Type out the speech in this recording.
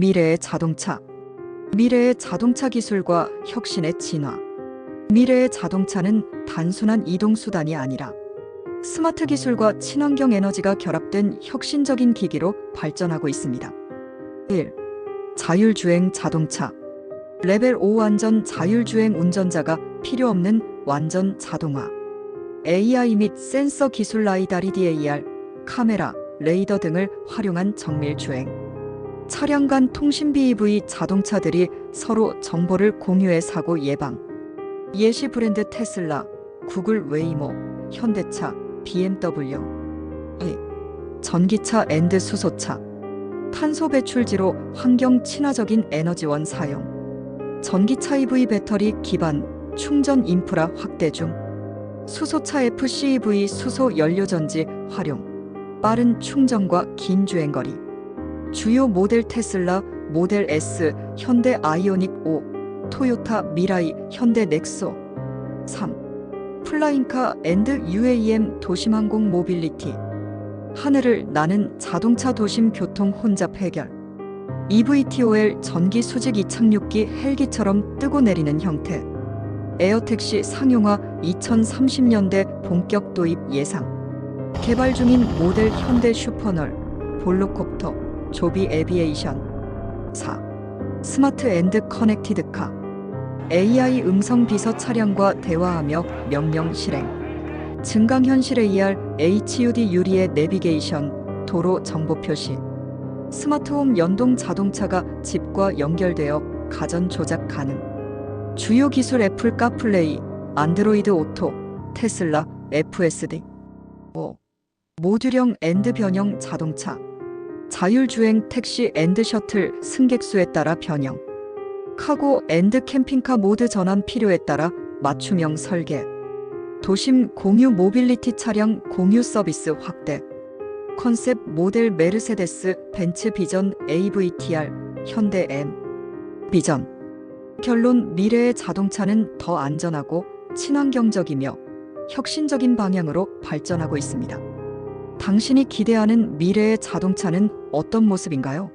미래의 자동차. 미래의 자동차 기술과 혁신의 진화. 미래의 자동차는 단순한 이동수단이 아니라 스마트 기술과 친환경 에너지가 결합된 혁신적인 기기로 발전하고 있습니다. 1. 자율주행 자동차. 레벨 5 완전 자율주행 운전자가 필요 없는 완전 자동화. AI 및 센서 기술 라이다리 DAR, 카메라, 레이더 등을 활용한 정밀 주행. 차량 간 통신 BEV 자동차들이 서로 정보를 공유해 사고 예방. 예시 브랜드 테슬라, 구글 웨이모, 현대차, BMW. 2. 전기차 앤드 수소차. 탄소 배출지로 환경 친화적인 에너지원 사용. 전기차 EV 배터리 기반 충전 인프라 확대 중. 수소차 FCEV 수소 연료전지 활용. 빠른 충전과 긴 주행거리. 주요 모델 테슬라, 모델 S, 현대 아이오닉 5, 토요타 미라이, 현대 넥소. 3. 플라잉카 앤드 UAM 도심항공 모빌리티. 하늘을 나는 자동차 도심 교통 혼잡 해결. EVTOL 전기 수직 이착륙기 헬기처럼 뜨고 내리는 형태. 에어택시 상용화 2030년대 본격 도입 예상. 개발 중인 모델 현대 슈퍼널, 볼로콥터, 조비 에비에이션. 4. 스마트 앤드 커넥티드 카. AI 음성 비서 차량과 대화하며 명령 실행. 증강현실 AR, HUD 유리의 내비게이션, 도로 정보 표시. 스마트홈 연동 자동차가 집과 연결되어 가전 조작 가능. 주요 기술 애플 카플레이, 안드로이드 오토, 테슬라, FSD. 5. 모듈형 앤드 변형 자동차. 자율주행 택시 앤드 셔틀 승객 수에 따라 변형. 카고 앤드 캠핑카 모드 전환 필요에 따라 맞춤형 설계. 도심 공유 모빌리티 차량 공유 서비스 확대. 컨셉 모델 메르세데스 벤츠 비전 AVTR 현대 M 비전 결론 미래의 자동차는 더 안전하고 친환경적이며 혁신적인 방향으로 발전하고 있습니다. 당신이 기대하는 미래의 자동차는 어떤 모습인가요?